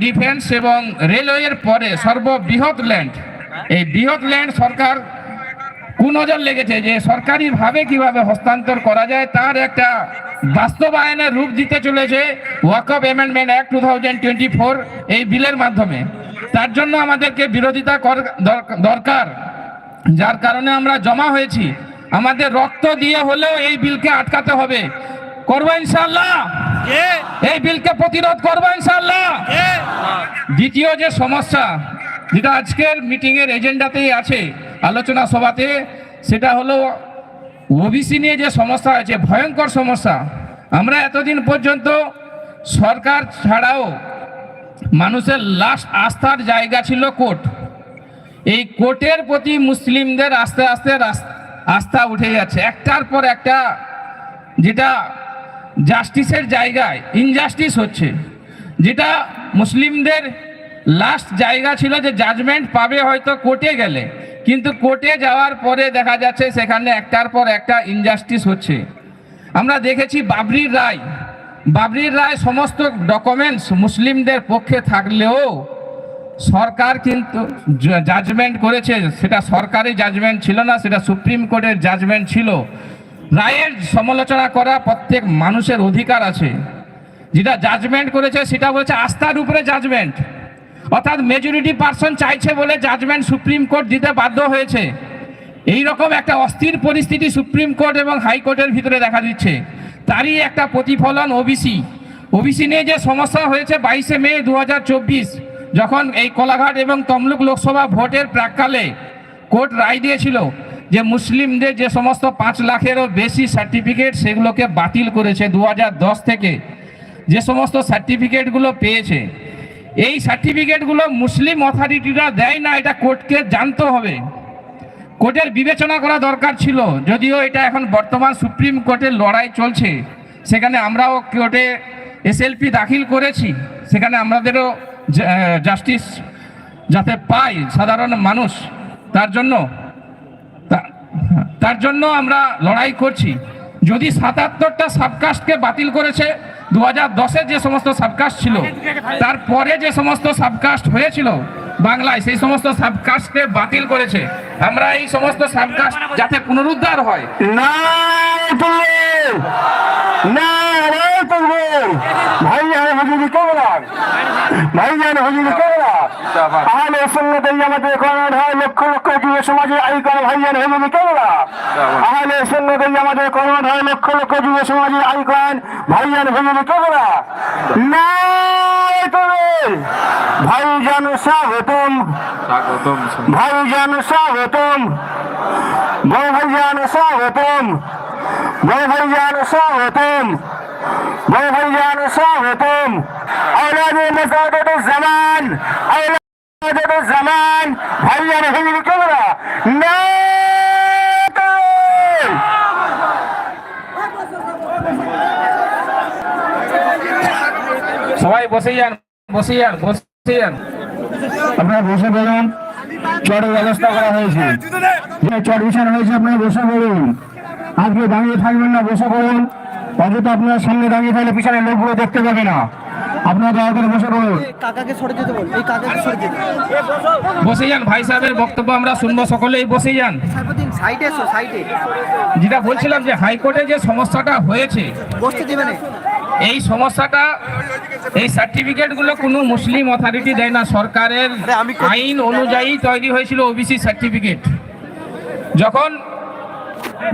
Defence এবং রেলওয়ের পরে সর্ববৃহৎ ল্যান্ড এই বৃহৎ ল্যান্ড সরকার কুনজর লেগেছে যে সরকারিভাবে কীভাবে হস্তান্তর করা যায় তার একটা বাস্তবায়নের রূপ দিতে চলেছে Waqf amendment act two thousand twenty four এই বিলের মাধ্যমে। তার জন্য আমাদেরকে বিরোধিতা কর- দর- দরকার। যার কারণে আমরা জমা হয়েছি। আমাদের রক্ত দিয়ে হলেও এই বিলকে আটকাতে হবে। করব ইনশাল্লাহ এই বিলকে প্রতিরোধ করব ইনশাল্লাহ দ্বিতীয় যে সমস্যা যেটা আজকের মিটিংয়ের এজেন্ডাতেই আছে আলোচনা সভাতে সেটা হলো ওবিসি নিয়ে যে সমস্যা আছে ভয়ঙ্কর সমস্যা। আমরা এতদিন পর্যন্ত সরকার ছাড়াও মানুষের লাস্ট আস্থার জায়গা ছিল কোর্ট। এই কোর্টের প্রতি মুসলিমদের আস্তে আস্তে আস্থা উঠে যাচ্ছে। একটার পর একটা যেটা জাস্টিসের জায়গায় ইনজাস্টিস হচ্ছে। যেটা মুসলিমদের লাস্ট জায়গা ছিল যে জাজমেন্ট পাবে হয়তো কোর্টে গেলে। কিন্তু কোর্টে যাওয়ার পরে দেখা যাচ্ছে সেখানে একটার পর একটা ইনজাস্টিস হচ্ছে। আমরা দেখেছি বাবরির রায়। বাবরির রায় সমস্ত ডকুমেন্টস মুসলিমদের পক্ষে থাকলেও সরকার কিন্তু জাজমেন্ট করেছে। সেটা সরকারি জাজমেন্ট ছিল না, সেটা সুপ্রিম কোর্টের জাজমেন্ট ছিল। রায়ের সমালোচনা করা প্রত্যেক মানুষের অধিকার আছে। যেটা জাজমেন্ট করেছে, সেটা বলেছে আস্থার উপরে জাজমেন্ট অর্থাৎ মেজরিটি পার্সন চাইছে বলে জাজমেন্ট সুপ্রিম কোর্ট দিতে বাধ্য হয়েছে। এই রকম একটা অস্থির পরিস্থিতি সুপ্রিম কোর্ট এবং হাইকোর্টের ভিতরে দেখা দিচ্ছে। তারই একটা প্রতিফলন ওবিসি ওবিসি নিয়ে যে সমস্যা হয়েছে বাইশে মে দু হাজার চব্বিশ, যখন এই কোলাঘাট এবং তমলুক লোকসভা ভোটের প্রাককালে কোর্ট রায় দিয়েছিল যে মুসলিমদের যে সমস্ত পাঁচ লাখেরও বেশি সার্টিফিকেট সেগুলোকে বাতিল করেছে দু হাজার দশ থেকে, যে সমস্ত সার্টিফিকেটগুলো পেয়েছে, এই সার্টিফিকেটগুলো মুসলিম অথরিটিরা দেয় না, এটা কোর্টকে জানতে হবে। কোর্টের বিবেচনা করা দরকার ছিল, যদিও এটা এখন বর্তমান সুপ্রিম কোর্টের লড়াই চলছে। সেখানে আমরাও কোর্টে এসএলপি দাখিল করেছি, সেখানে আমাদেরও জাস্টিস যাতে পাই সাধারণ মানুষ, তার জন্য তার জন্য আমরা লড়াই করছি যদি সাতাত্তরটা সাবকাস্টকে বাতিল করেছে দু হাজার দশে যে সমস্ত সাবকাস্ট ছিল তারপরে যে সমস্ত সাবকাস্ট হয়েছিল বাংলায় সেই সমস্ত সাবকাস্টকে বাতিল করেছে আমরা এই সমস্ত সাবকাস্ট যাতে পুনরুদ্ধার হয় ভাইজান হুজুরি কেবলার আহলে সুন্নাত জামাতের কর্ণধার হয় লক্ষ লক্ষ যুব সমাজের আইকন ভাইজান হুজুরি কেবলার আহলে সুন্নাত জামাতের কর্ণধার হয় লক্ষ লক্ষ যুব সমাজের আইকন হুজুরি কেবলার নারায়ণ তকবীর! ভাইজান স্বাগতম। ভাইজান স্বাগতম। বড় ভাইজান স্বাগতম। বড় ভাইজান স্বাগতম। বড় ভাইজান স্বাগতম। মসাদত জামান। জামান হিন্দু কেবরা না সবাই বসে যান বসে যান বসে যান। আপনারা বসে পড়ুন। চটের ব্যবস্থা করা হয়েছে। যে চট বিছানো হয়েছে আপনারা বসে পড়ুন। আজকে দাঁড়িয়ে থাকবেন না বসে পড়ুন। অযথা আপনার সামনে দাঁড়িয়ে থাকলে পিছনে লোকগুলো দেখতে পাবে না। আপনারা দয়া করে বসে পড়ুন। কাকাকে সরে যেতে বল এই কাকাকে সরে যেতে বসে যান ভাই সাহেবের বক্তব্য আমরা শুনব সকলেই বসে যান। সাইডে এসো সাইডে যেটা বলছিলাম যে হাইকোর্টে যে সমস্যাটা হয়েছে বসতে এই সমস্যাটা এই সার্টিফিকেটগুলো কোনো মুসলিম অথরিটি দেয় না সরকারের আইন অনুযায়ী তৈরি হয়েছিল ওবিসি সার্টিফিকেট যখন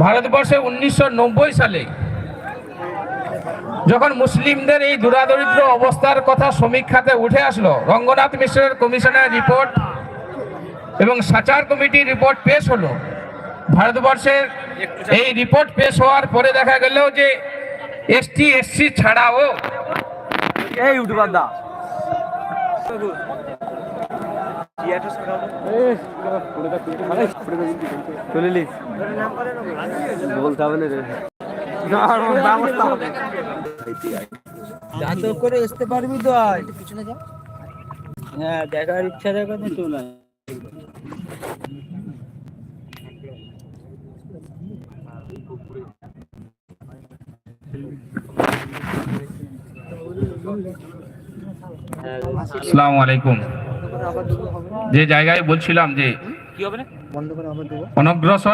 ভারতবর্ষে উনিশশো নব্বই সালে যখন মুসলিমদের এই দুরাদরিদ্র অবস্থার কথা সমীক্ষাতে উঠে আসলো রঙ্গনাথ মিশ্রের কমিশনের রিপোর্ট এবং সাচার কমিটির রিপোর্ট পেশ হলো। ভারতবর্ষের এই রিপোর্ট পেশ হওয়ার পরে দেখা গেল যে এসটি এসসি ছাড়াও এই ইউটিউবার দা চলে বলতে হবে না রে। ব্যবস্থা হবে যা করে আসতে পারবি তো আর পিছনে যা হ্যাঁ দেখার ইচ্ছা দেখা তো চলে আসসালামু আলাইকুম। যে জায়গায় বলছিলাম যে কি হবে না? বন্ধ করে আবার দেবো। অনগ্রসর